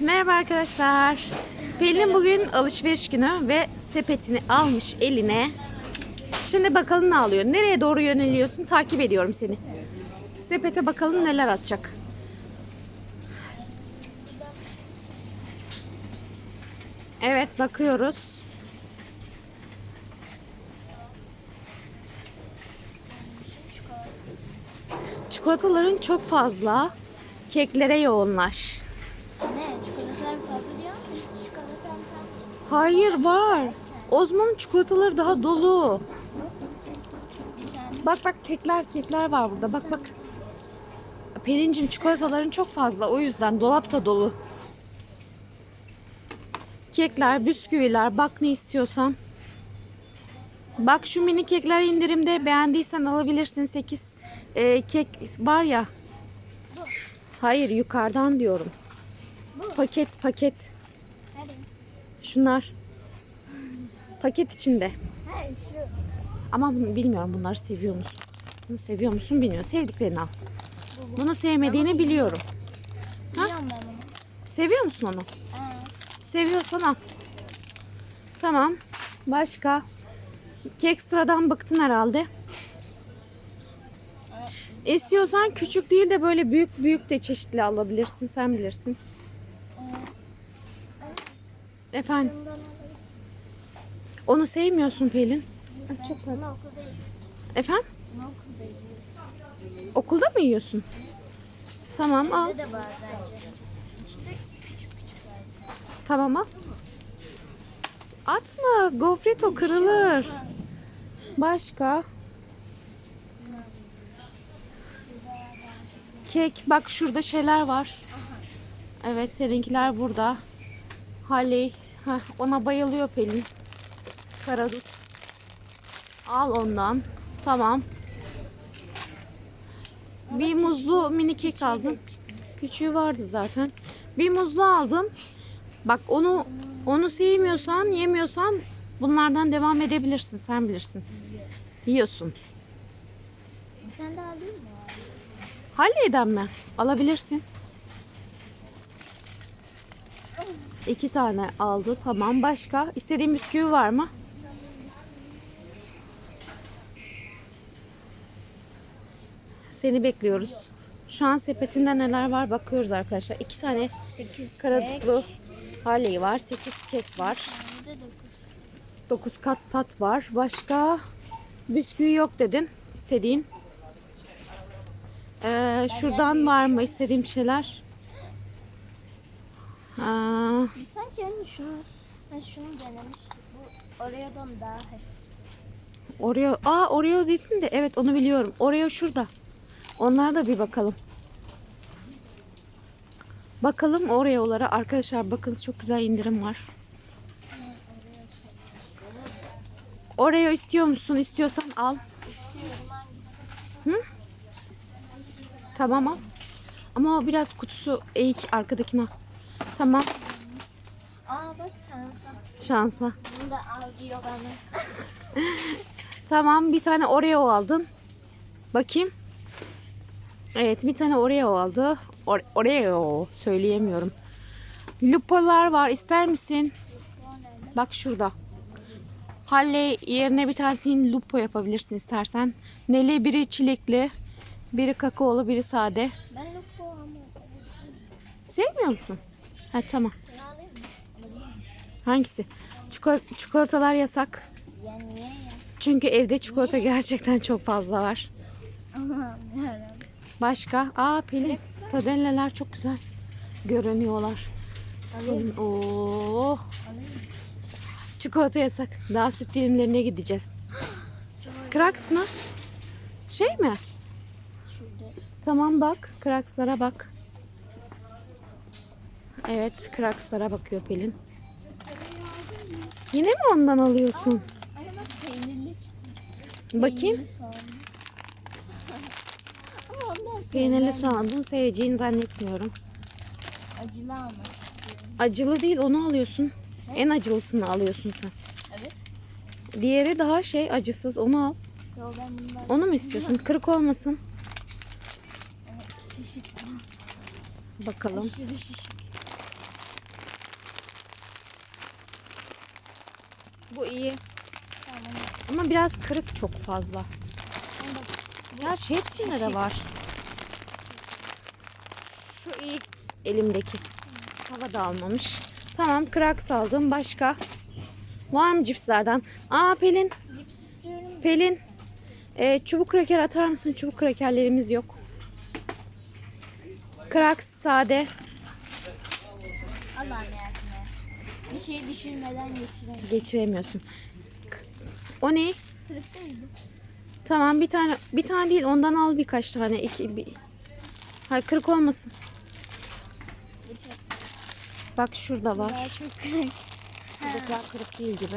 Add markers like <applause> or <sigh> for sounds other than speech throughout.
Merhaba arkadaşlar. Pelin bugün alışveriş günü ve sepetini almış eline. Şimdi bakalım ne alıyor. Nereye doğru yöneliyorsun? Takip ediyorum seni. Sepete bakalım neler atacak. Evet bakıyoruz. Çikolataların çok fazla. Keklere yoğunlaş. Ne? Çikolatalar fazla diyor. Hayır var. Ozmon'un çikolataları daha dolu. Bak bak kekler kekler var burada. Bak bak. Pelincim çikolataların çok fazla. O yüzden dolap da dolu. Kekler, bisküviler. Bak ne istiyorsan. Bak şu mini kekler indirimde. Beğendiysen alabilirsin. 8 kek var ya. Hayır yukarıdan diyorum. Paket paket. Hadi. Şunlar. Paket içinde. Hayır şu. Ama bunu bilmiyorum bunları seviyor musun? Bunu seviyor musun bilmiyorum. Sevdiklerini al. Bunu sevmediğini biliyorum. Biliyorum ben bunu. Seviyor musun onu? Ha. Seviyorsan al. Tamam. Başka? Kek sıradan bıktın herhalde. İstiyorsan küçük değil de böyle büyük büyük de çeşitli alabilirsin. Sen bilirsin. Efendim? Onu sevmiyorsun Pelin. Çok yiyorum. Efendim? Okulda mı yiyorsun? Tamam al. De bazen canım. İçinde küçük küçük var. Tamam al. Atma. Gofret o kırılır. Başka? Kek. Bak şurada şeyler var. Evet seninkiler burada. Haley. Heh, ona bayılıyor Pelin. Karadut. Al ondan. Tamam. Bir muzlu mini kek aldım. Küçüğü vardı zaten. Bir muzlu aldım. Bak onu onu sevmiyorsan, yemiyorsan bunlardan devam edebilirsin. Sen bilirsin. Yiyorsun. Tane daha alayım mı? Halley'den mi? Alabilirsin. İki tane aldı. Tamam. Başka? İstediğin bisküvi var mı? Seni bekliyoruz. Şu an sepetinde neler var bakıyoruz arkadaşlar. İki tane 8 karadutlu Harley var. Sekiz kek var. Bir de 9. 9 kat tat var. Başka bisküvi yok dedin. İstediğin. Ee, şuradan var mı istediğim şeyler? Aa, Biz sanki hani şunu, ben şunu denemiştik. Bu Oreo'dan daha hafif. Oreo. Aa Oreo dedin de evet onu biliyorum. Oreo şurada. Onlara da bir bakalım. Bakalım Oreo'lara. Arkadaşlar bakın çok güzel indirim var. Oreo istiyor musun? İstiyorsan al. İstiyorum hangisi? Tamam al. Ama o biraz kutusu eğik arkadakine. al. Tamam şansa. şansa. Bunu da al diyor bana. <laughs> Tamam bir tane Oreo aldın. Bakayım. Evet bir tane Oreo aldı. Or- Oreo söyleyemiyorum. Lupalar var ister misin? Bak şurada. Halle yerine bir tanesini lupo yapabilirsin istersen. Neli biri çilekli, biri kakaolu, biri sade. Ben bu ama. Sevmiyor musun? Ha tamam. Bunu alayım mı? Alabilir miyim? Hangisi? Çikolata, çikolatalar yasak. Ya niye ya? Çünkü evde çikolata gerçekten çok fazla var. Başka? Aa Pelin. Tadelleler çok güzel görünüyorlar. Alayım. Oh. Çikolata yasak. Daha süt dilimlerine gideceğiz. <gasps> Kraks mı? Şey mi? Şurada. Tamam bak. Krakslara bak. Evet, Krakslara bakıyor Pelin. Yine mi ondan alıyorsun? Ay bak peynirli çıkmış. Bakayım. Peynirli soğanlı. ama ondan Peynirli sevmem. soğan. Bunu seveceğini zannetmiyorum. Acılı almak istiyorum. Acılı değil, onu alıyorsun. En acılısını alıyorsun sen. Evet. Diğeri daha şey acısız. Onu al. Yo ben bundan Onu mu istiyorsun? Kırık olmasın. şişik. Bakalım. Aşırı şişik. Bu iyi. Tamam. Ama biraz kırık çok fazla. Da Gerçi hepsinde de var. Şu iyi elimdeki. Hava da almamış. Tamam krak saldım. Başka? Var mı cipslerden? Aa Pelin. cips istiyorum. Pelin. e, çubuk kraker atar mısın? Çubuk krakerlerimiz yok. Krak sade. Allah'ım yardım Bir şey düşürmeden geçirelim. Geçiremiyorsun. O ne? Kırık değil mi? Tamam bir tane bir tane değil ondan al birkaç tane. İki, bir. Hayır kırık olmasın. Bak şurada var. daha çok kırık. Şuradakiler kırık değil gibi.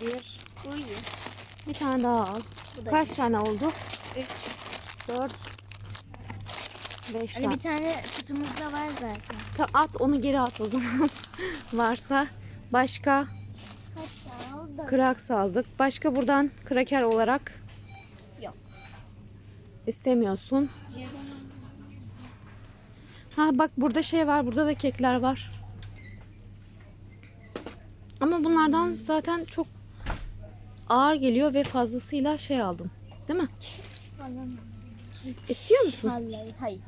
Bir. Bu iyi. Bir tane daha al. Kaç tane oldu? Üç. Dört. Beş Hani tane. bir tane kutumuzda var zaten. Ta- at onu geri at o zaman. Varsa. Başka krak saldık. Başka buradan kraker olarak Yok. istemiyorsun. Ha bak burada şey var. Burada da kekler var. Ama bunlardan zaten çok ağır geliyor ve fazlasıyla şey aldım. Değil mi? İstiyor musun? Vallahi hayır.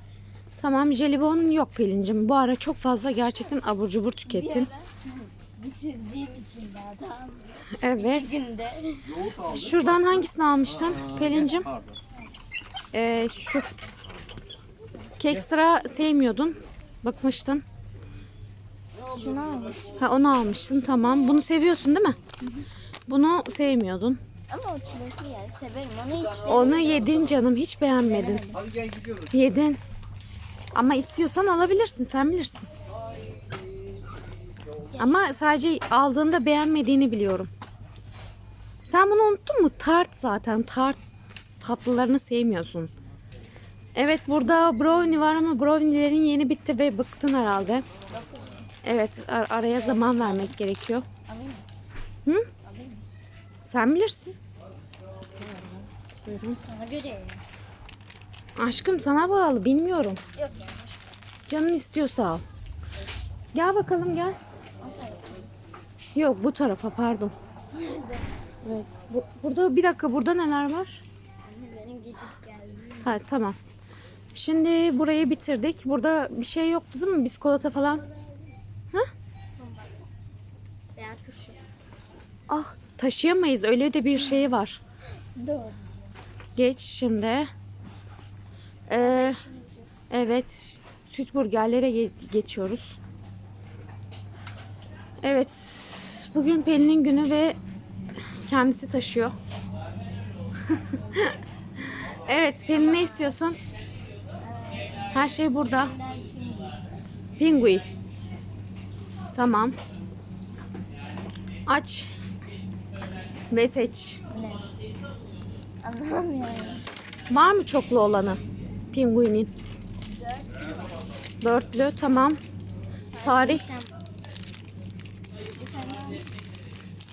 Tamam jelibon yok Pelin'cim. Bu ara çok fazla gerçekten abur cubur tükettin. <laughs> bitirdiğim için daha tamam. mı? Evet. İki günde. Şuradan hangisini almıştın Pelin'cim? Pardon. Ee, şu kekstra sevmiyordun. Bakmıştın. Şunu almış. Ha onu almıştın tamam. Bunu seviyorsun değil mi? Bunu sevmiyordun. Ama o çilekli ya. Severim. Onu hiç Onu yedin canım. Hiç beğenmedin. Hadi gel gidiyoruz. Yedin. Ama istiyorsan alabilirsin. Sen bilirsin. Ama sadece aldığında beğenmediğini biliyorum. Sen bunu unuttun mu? Tart zaten. Tart tatlılarını sevmiyorsun. Evet burada brownie var ama brownie'lerin yeni bitti ve bıktın herhalde. Evet ar- araya zaman vermek gerekiyor. Hı? Sen bilirsin. Buyurun. Sana göre. Aşkım sana bağlı bilmiyorum. Yok ya. Canın istiyorsa al. Gel bakalım gel. Yok bu tarafa pardon. Evet. Bu- burada bir dakika burada neler var? Benim gidip geldim. Ha tamam. Şimdi burayı bitirdik. Burada bir şey yoktu değil mi? Biskolata falan. Veya turşu. Ah taşıyamayız. Öyle de bir şey var. Doğru. Geç şimdi. Ee, evet. Süt burgerlere ge- geçiyoruz. Evet. Bugün Pelin'in günü ve kendisi taşıyor. <laughs> evet Pelin ne istiyorsun? Her şey burada. Pingui. Tamam. Aç. Ve seç. Var mı çoklu olanı? Pinguinin. Dört. Dörtlü tamam. Tarih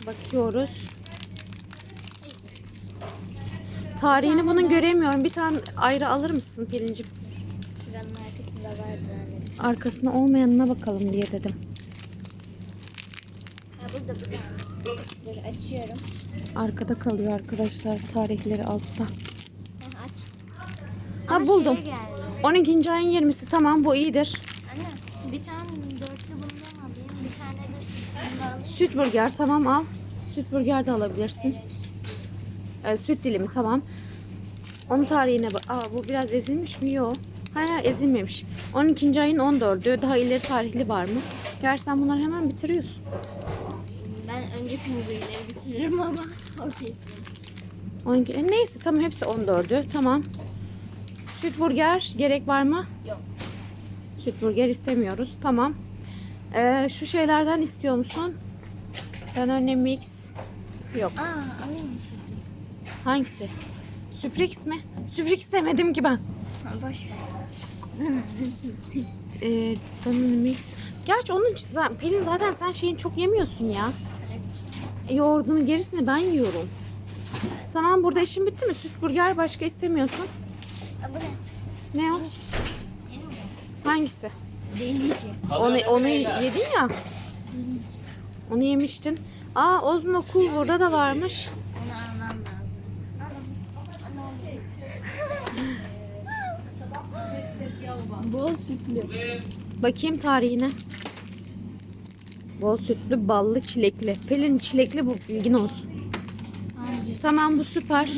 bakıyoruz. Tarihini bunun göremiyorum. Bir tane ayrı alır mısın Pelin'cim? Şuranın arkasında vardır annesi. Arkasına olmayanına bakalım diye dedim. Ha burada burada. Dur açıyorum. Arkada kalıyor arkadaşlar. Tarihleri altta. Ha, Ama buldum. şeye geldi. 12. ayın 20'si tamam bu iyidir. Anne bir tane dörtlü bundan alayım. Bir tane de sütlünden alayım. Süt burger tamam al. Süt burger de alabilirsin. Ee, süt dilimi tamam. Onun tarihine bak. Aa bu biraz ezilmiş mi? Yok. Hayır hayır ezilmemiş. 12. ayın 14'ü. Daha ileri tarihli var mı? Gerçi sen bunları hemen bitiriyorsun. Ben önce pinguinleri bitiririm ama o kesin. 12. e, neyse tamam hepsi 14'ü. Tamam. Süt burger gerek var mı? Yok. Süt burger istemiyoruz. Tamam. Ee, şu şeylerden istiyor musun? Danone mix. Yok. Aa alayım mı sürpriz? Hangisi? Süprix mi? Süprix demedim ki ben. Ha, boş ver. Sürpriz. <laughs> Ee, Danone mix. Gerçi onun için zaten, Pelin zaten sen şeyin çok yemiyorsun ya. Evet. E, yoğurdunun gerisini ben yiyorum. Tamam burada işin bitti mi? Süt burger başka istemiyorsun. Bu ne? Ne o? Hangisi? Delice. Onu, onu yedin ya. Onu yemiştin. Aa Ozmo Cool burada da varmış. Onu almam lazım. Bol sütlü. Bakayım tarihine. Bol sütlü, ballı, çilekli. Pelin çilekli bu bilgin olsun. Tamam bu süper.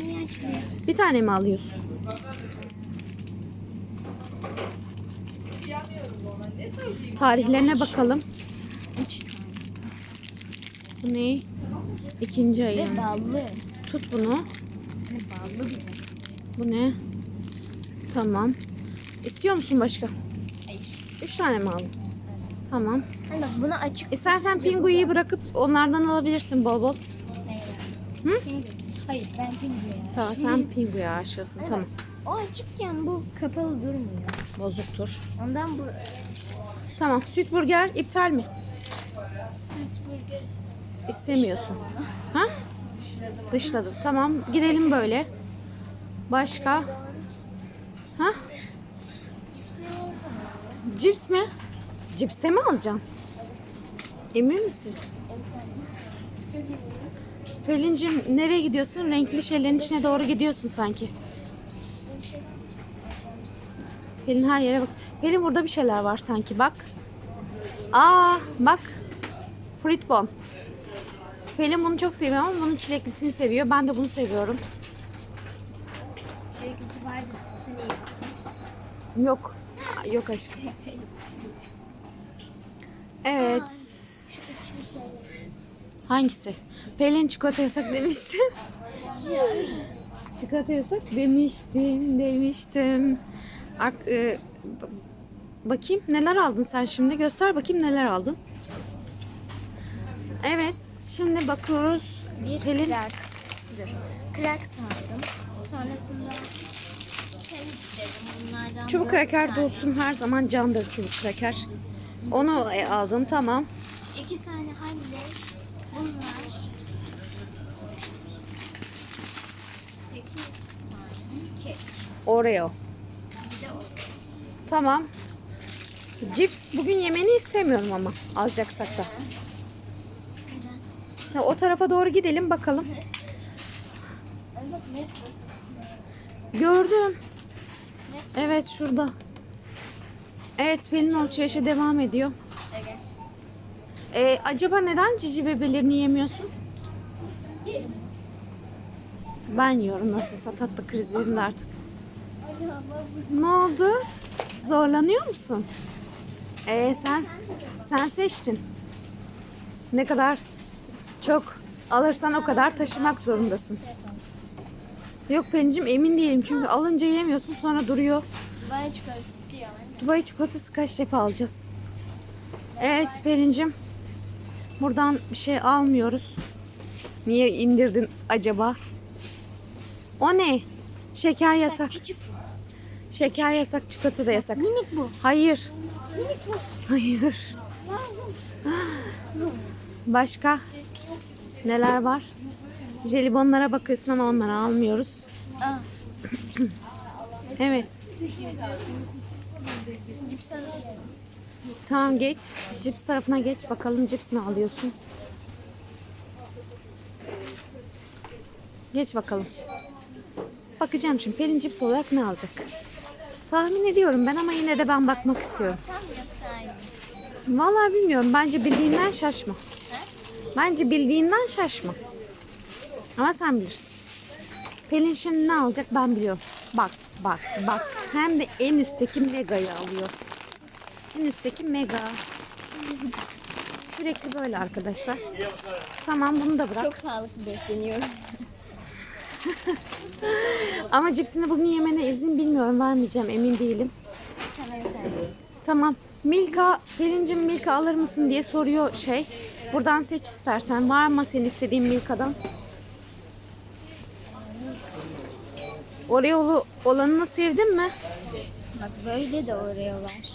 Bir tane mi alıyorsun? Tarihlerine bakalım. Bu ne? İkinci Ve ayın. ballı. Tut bunu. Ve ballı bir. Bu ne? Tamam. İstiyor musun başka? Hayır. Üç tane mi aldın? Tamam. Hani bak bunu açık. İstersen pinguyu bırakıp onlardan alabilirsin bol bol. Hı? Hayır ben pinguya. Tamam sen pinguya aşığısın. Tamam. O açıkken bu kapalı durmuyor. Bozuktur. Ondan bu Tamam. Süt burger iptal mi? süt burger işte. İstemiyorsun. Ha? Dışladım. Dışladın. Tamam. Gidelim böyle. Başka? Ha? Cipsleri en son. Cips mi? Cips de mi alacaksın? Emin misin? Çok iyi. Pelin'cim nereye gidiyorsun? Renkli şeylerin içine doğru gidiyorsun sanki. Pelin her yere bak. Pelin burada bir şeyler var sanki bak. Aa bak. Fruit bomb. Pelin bunu çok seviyor ama bunun çileklisini seviyor. Ben de bunu seviyorum. Çileklisi vardı. Sen iyi. Yok. Aa, Yok aşkım. <laughs> Evet. Şeyler. Hangisi? Pelin çikolata yasak demiştim. çikolata yasak demiştim, demiştim. Ak, e, bakayım neler aldın sen şimdi? Göster bakayım neler aldın. Evet, şimdi bakıyoruz. Bir Pelin. Cracks. Dur. Cracks aldım. Sonrasında sen istedim bunlardan. Çubuk kraker dolsun her zaman candır çubuk kraker. Onu e, aldım tamam. İki tane halle. Bunlar. Sekiz tane kek. Oreo. Tamam. Cips bugün yemeni istemiyorum ama alacaksak da. Ya, o tarafa doğru gidelim bakalım. Gördüm. Evet şurada. Evet Pelin alışverişe devam ediyor. Evet. Ee, acaba neden cici bebelerini yemiyorsun? Ben yiyorum nasılsa tatlı krizlerinde artık. Ne oldu? Zorlanıyor musun? Ee, sen sen seçtin. Ne kadar çok alırsan o kadar taşımak zorundasın. Yok Pelin'cim emin değilim çünkü alınca yemiyorsun sonra duruyor. Bana çikolata istiyor. Dubai çikolatası kaç defa alacağız? Evet Pelin'cim. Buradan bir şey almıyoruz. Niye indirdin acaba? O ne? Şeker yasak. Küçük bu. Şeker yasak, çikolata da yasak. Minik bu. Hayır. Minik bu. Hayır. Başka neler var? Jelibonlara bakıyorsun ama onları almıyoruz. Evet. Cips. Tamam geç. Cips tarafına geç. Bakalım cips ne alıyorsun? Geç bakalım. Bakacağım şimdi. Pelin cips olarak ne alacak? Tahmin ediyorum ben ama yine de ben bakmak istiyorum. Vallahi bilmiyorum. Bence bildiğinden şaşma. Bence bildiğinden şaşma. Ama sen bilirsin. Pelin şimdi ne alacak ben biliyorum. Bak bak bak. Hem de en üstteki megayı alıyor. En üstteki mega. Sürekli böyle arkadaşlar. Tamam bunu da bırak. Çok sağlıklı besleniyorum. <laughs> Ama cipsini bugün yemene izin bilmiyorum. Vermeyeceğim emin değilim. Tamam. Milka, Pelin'cim Milka alır mısın diye soruyor şey. Buradan seç istersen. Var mı senin istediğin Milka'dan? Oreo'lu olanını sevdin mi? Bak böyle de Oreo var.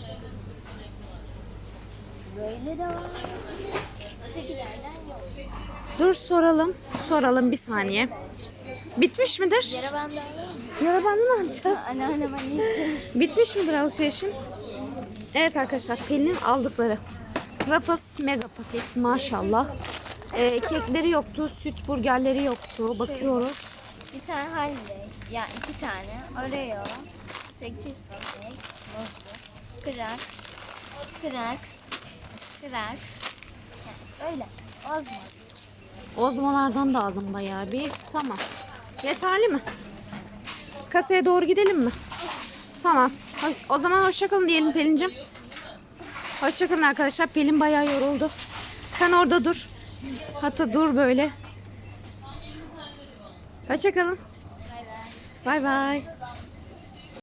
Böyle de var. Dur soralım. Soralım bir saniye. Bitmiş midir? Yara bandı? Yara bandı ne yapacağız? Anneannem anne istemiş. Bitmiş midir alışverişin? Evet arkadaşlar Pelin'in aldıkları. Ruffles mega paket maşallah. Ee, kekleri yoktu, süt burgerleri yoktu. Bakıyoruz. Bir tane Holiday. Ya iki tane. Oreo. 8 çekirdek. Muzlu. Krax. Krax. Yani öyle. Ozmo. Ozmalardan da aldım bayağı bir. Tamam. Yeterli mi? Kasaya doğru gidelim mi? Tamam. O zaman hoşçakalın diyelim Pelin'cim. Hoşçakalın arkadaşlar. Pelin bayağı yoruldu. Sen orada dur. Hatta dur böyle. Hoşçakalın. Bay bay.